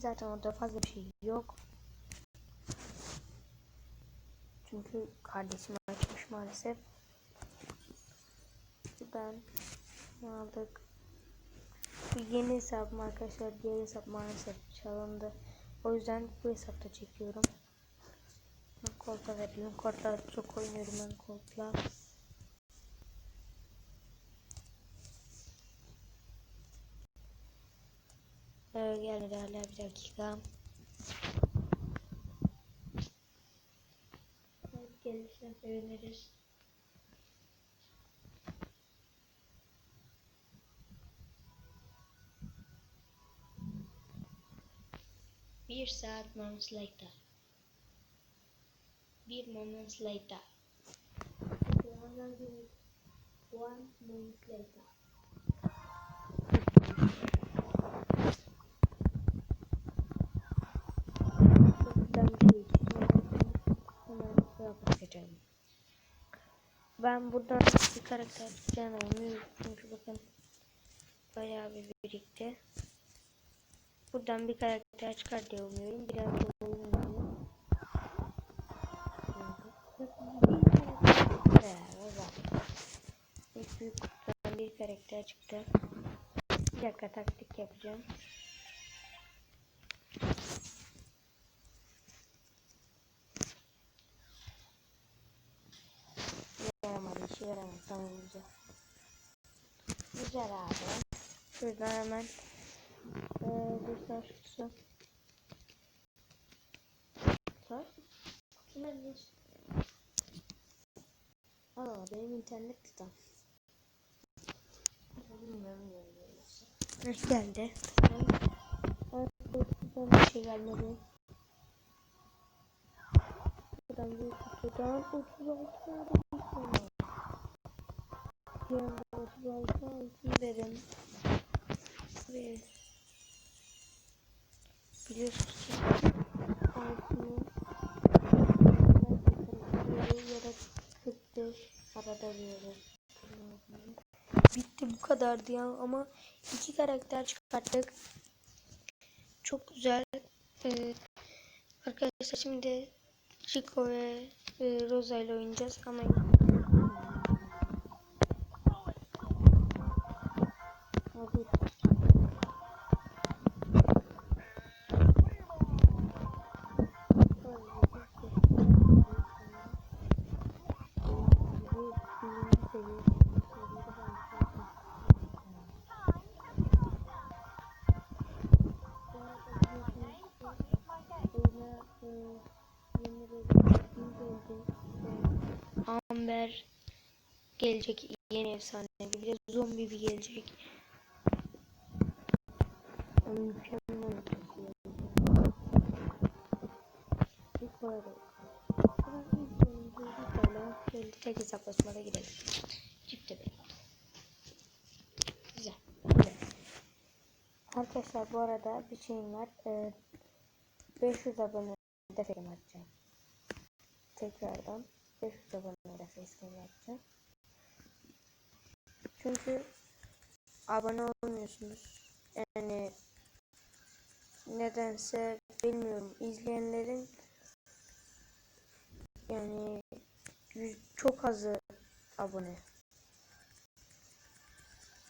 zaten orada fazla bir şey yok. Çünkü kardeşim açmış maalesef. Ne aldık? Bu yeni hesabım arkadaşlar. Diğer hesap maalesef çalındı. O yüzden bu hesapta çekiyorum. Kolpa verelim. Kodla çok oynuyorum ben kodla. Ee, geldi hala bir dakika. Evet, gelirse seviniriz. Bir saat moments later. Bir moments later. One minute later. Bir şey hemen bakacağım. Ben buradan bir karakter umuyorum. Çünkü bakın bayağı bir birikti. Buradan bir karakter çıkar diye umuyorum. Biraz da oyun. İlk büyük kutudan bir karakter çıktı. Bir dakika taktik yapacağım. Yaramadı, işe yaramadı. Tamam güzel. Güzel abi. Şuradan hemen ee, bir taş kutusu. Taş? Kutu nedir? Aa benim internet tutam. Bilmiyorum ne geldi. Kutudan bir şey gelmedi. Buradan bir kutudan 36 tane var. Anda 36 altın dedim. Ve biliyorsunuz altını ya da 45 arada veriyoruz. Bitti bu kadardı ya ama iki karakter çıkarttık. Çok güzel. Ee, arkadaşlar şimdi Chico ve e, Rosa ile oynayacağız ama Amber gelecek yeni efsane bir de zombi bir gelecek. Mükemmel koyalım. Şöyle tek hesaplaşmada girelim. Benim. Güzel. Güzel. Arkadaşlar bu arada bir şeyim var. Ee, 500 abone de film atacağım. Tekrardan 500 abone de facecam yapacağım. Çünkü abone olmuyorsunuz. Yani nedense bilmiyorum. İzleyenlerin yani çok azı abone.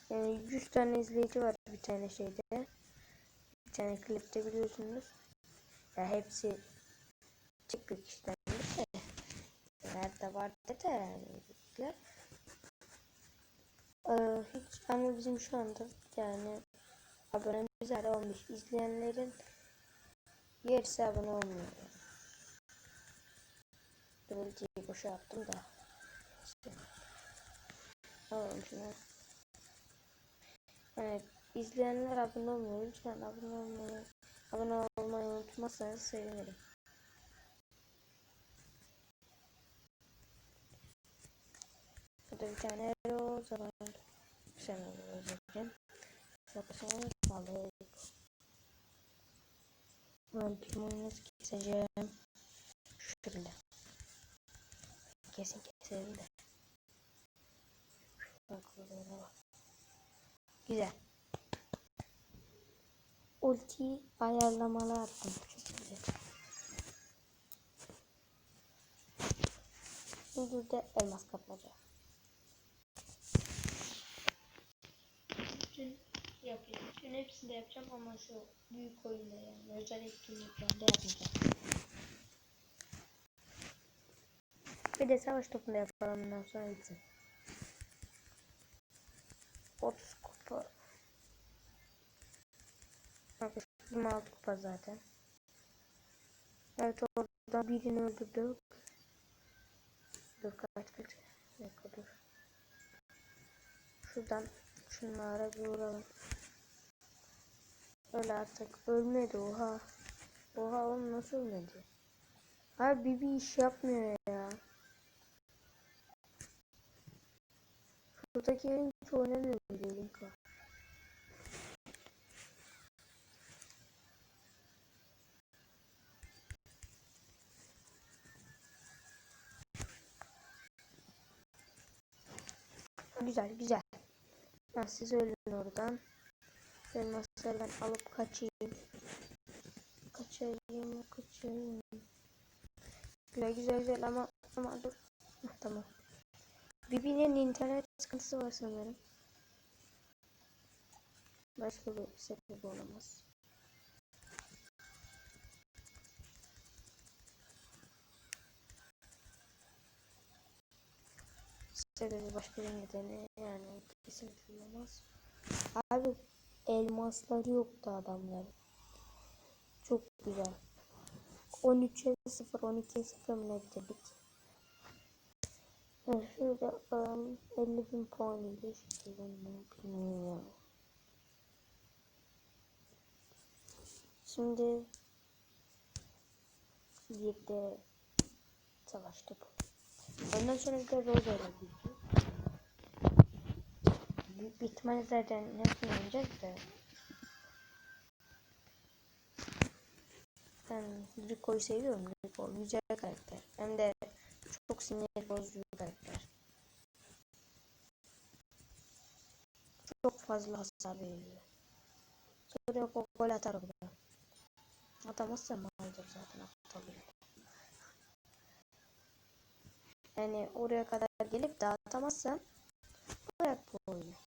Yani 100 tane izleyici var bir tane şeyde. Bir tane klipte biliyorsunuz. Ya hepsi çıktık işte. Nerede vardı da yani. Ee, hiç ama bizim şu anda yani abonemiz hala olmuş. İzleyenlerin yarısı abone olmuyor. Kırılcıyı boşa attım da. Alalım şunu. Evet. izleyenler abone olmuyor. Lütfen abone olmayı, abone olmayı unutmazsanız sevinirim. Burada bir tane roza var. Sen roza diyeceğim. Yapasana balık. Ben pimonunu keseceğim. Şöyle. Kesin keselim de. Bak burada bak. Güzel. ultiyi ayarlamalı attım. Çok güzel. Şimdi de elmas kapmaca. Bütün yapayım. Bütün hepsini de yapacağım ama şu büyük oyunda yani özel etkinliklerde yapmayacağım. Bir de savaş topunda yapalım ondan sonra bitsin. 30 kupa. Abi 26 kupa zaten. Evet oradan birini öldürdük. Dur kaç kaç. Dakika dur. Şuradan şunlara bir vuralım. Öyle artık ölmedi oha. Oha oğlum nasıl ölmedi? Abi bir iş yapmıyor ya. Şuradaki yerin hiç oynamıyor Link var. Güzel güzel. Ben siz ölün oradan. Elmasları ben alıp kaçayım. Kaçayım kaçayım. Güzel güzel güzel ama ama dur. Heh, tamam. Bibi'nin internet sıkıntısı var sanırım. Başka bir sebep olamaz. Sebebi başka bir nedeni yani kesinlikle olamaz. Abi elmasları yoktu adamların. Çok güzel. 13'e 0, 12'ye 0 mı bitirdik? Evet, şurada um, 50 bin puan ile bilmiyorum. Şimdi bir de savaş topu. Ondan sonra bir de ile gireceğiz. Büyük bir ihtimalle zaten hepsini oynayacağız da. Ben Rico'yu seviyorum. Rico güzel karakter. Hem de çok sinir bozucu karakter. Çok fazla hasar veriyor. Sonra o gol atar orada. Atamazsa maalesef zaten atabilir. Yani oraya kadar gelip de atamazsan bırak bu oyunu.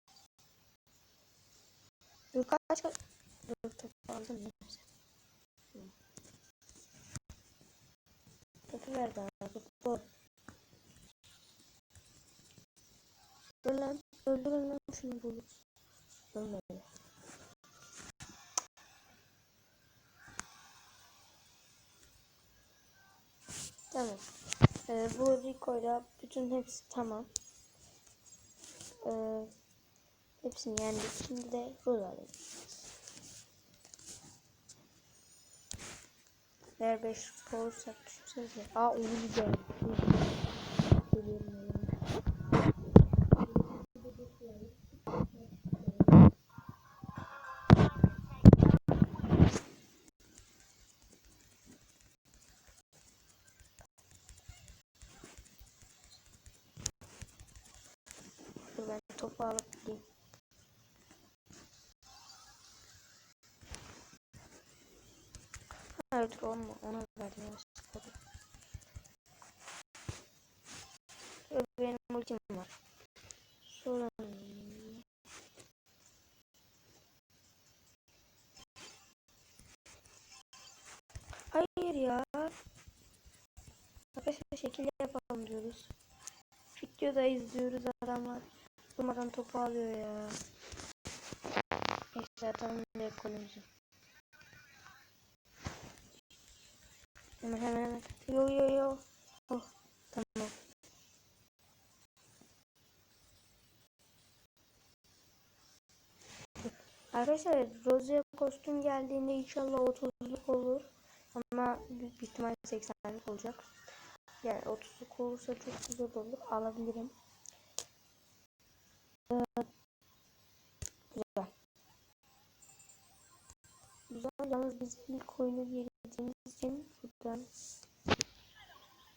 Kaç kaç. Dur topu aldım neyse. Topu ver bana topu. Dur lan. Öldürün lan şunu bulup. Ölmedi. Tamam. Ee, bu Rico'yla bütün hepsi tamam. Ee, hepsini yendik. Şimdi de Rose alalım. Eğer 5 olursak düşünsenize. Aa onu güzel. Geliyorum Evet onu ona verdim. Benim ultim var. Sorun. Hayır ya. Arkadaşlar şekil yapalım diyoruz. Videoda izliyoruz adamlar. Durmadan topu alıyor ya. Neyse da kolumuzu. Hemen hemen hemen. Yo yo yo. Oh tamam. Arkadaşlar Rose kostüm geldiğinde inşallah 30'luk olur. Ama büyük ihtimal 80'lik olacak. Yani 30'luk olursa çok güzel olur. Alabilirim. Ee, güzel. Güzel. Yalnız biz ilk oyunu gittiğimiz için buradan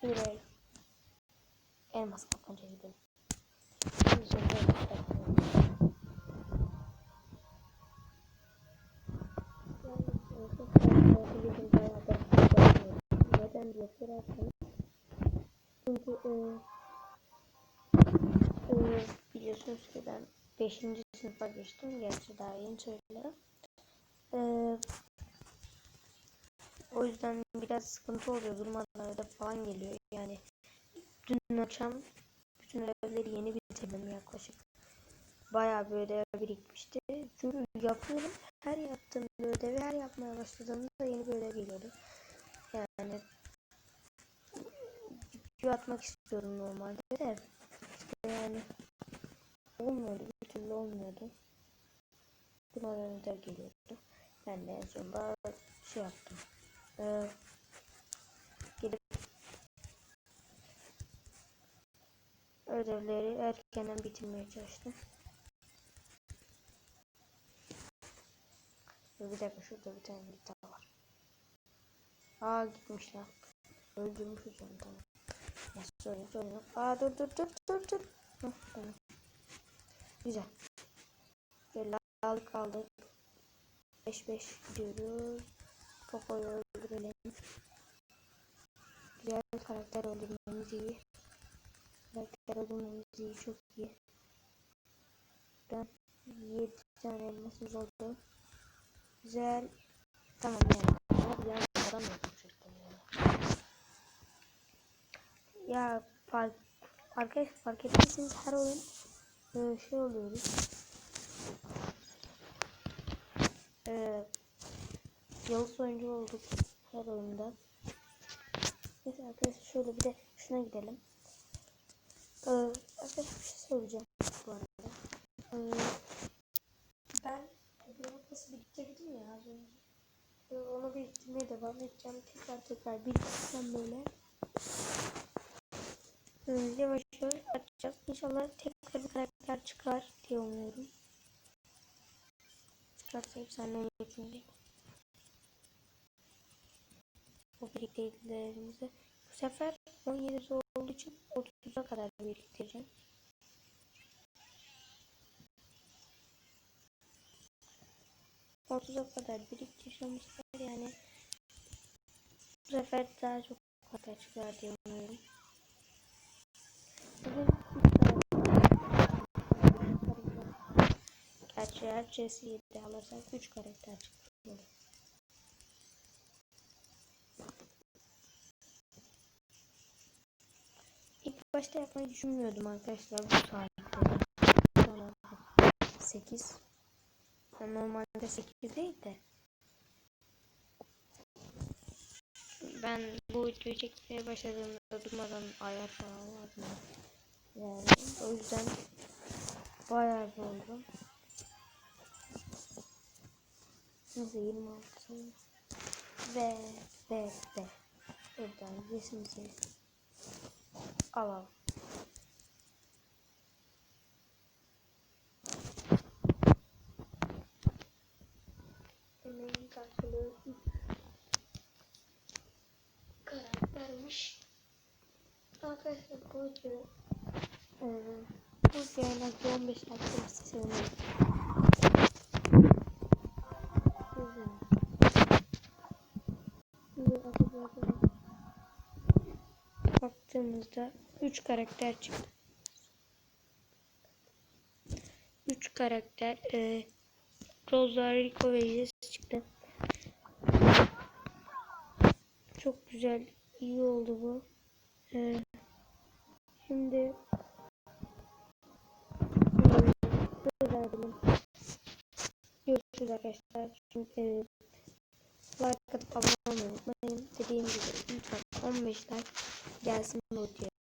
buraya elmas kapınca gidelim. Neden diye sorarsanız çünkü e, e, biliyorsunuz ki ben 5. sınıfa geçtim gerçi daha yeni söylüyorum. E, o yüzden biraz sıkıntı oluyor. Durmadan falan geliyor. Yani dün akşam bütün ödevleri yeni bitirdim yaklaşık. Bayağı bir ödev birikmişti. Çünkü yapıyorum. Her yaptığım bir ödevi her yapmaya başladığımda yeni bir ödev geliyordu. Yani video atmak istiyorum normalde de işte yani olmuyordu bir türlü olmuyordu. Durmadan ödev geliyordu. Ben de en sonunda şey yaptım. Ee, gidip ödevleri erkenden bitirmeye çalıştım. Dur bir dakika şurada bir tane daha var. Aa gitmiş lan. Öldürmüşüz onu tamam. Ya sorun sorun yok. Aa dur dur dur dur dur. Heh, tamam. Güzel. Böyle aldık aldık. 5-5 gidiyoruz. Poco'yu öldürelim. Güzel karakter öldürmemiz iyi. Karakter öldürmemiz iyi çok iyi. Ben 7 tane elmasımız oldu. Güzel. Tamam yani. Yani adam yapacaktım ya. Ya fark fark, fark her oyun e, şey oluyoruz. E, yıldız oyuncu olduk her oyunda. Neyse arkadaşlar şöyle bir de şuna gidelim. Ee, arkadaşlar bir şey söyleyeceğim bu arada. Ee, ben nasıl biriktirdim ya az önce. Ee, onu biriktirmeye devam edeceğim. Tekrar tekrar biriktireceğim böyle. Ee, yavaş yavaş açacağız. İnşallah tekrar bir karakter çıkar diye umuyorum. Çıkarsa efsane geçince. Bu biriktirdilerimizi bu sefer 17 olduğu için 30'a kadar biriktireceğim. Otuza kadar biriktireceğim bu yani bu sefer daha çok kadar çıkar diye umuyorum. Gerçi her CS'yi de alırsak 3 karakter çıkıyor. İlk başta yapmayı düşünmüyordum arkadaşlar bu saatte. Sonra 8 Normalde 8 değil de ben bu videoyu çekmeye başladığımda durmadan ayar falan vardı. Yani o yüzden bayağı oldu. Neyse 26 ve ve ve buradan resmimizi alalım. Emeğin karşılığı karaktermiş. Arkadaşlar bu video e, bu videoya en az 15 like gelirse sevinirim. Güzel. Şimdi arkadaşlar baktığımızda 3 karakter çıktı. 3 karakter e, Rosario ve Jess çıktı. Çok güzel, iyi oldu bu. Ee, şimdi edelim. Görüşürüz arkadaşlar. Şimdi e, like atıp abone olmayı unutmayın. Dediğim gibi lütfen 15 like gelsin bu videoya.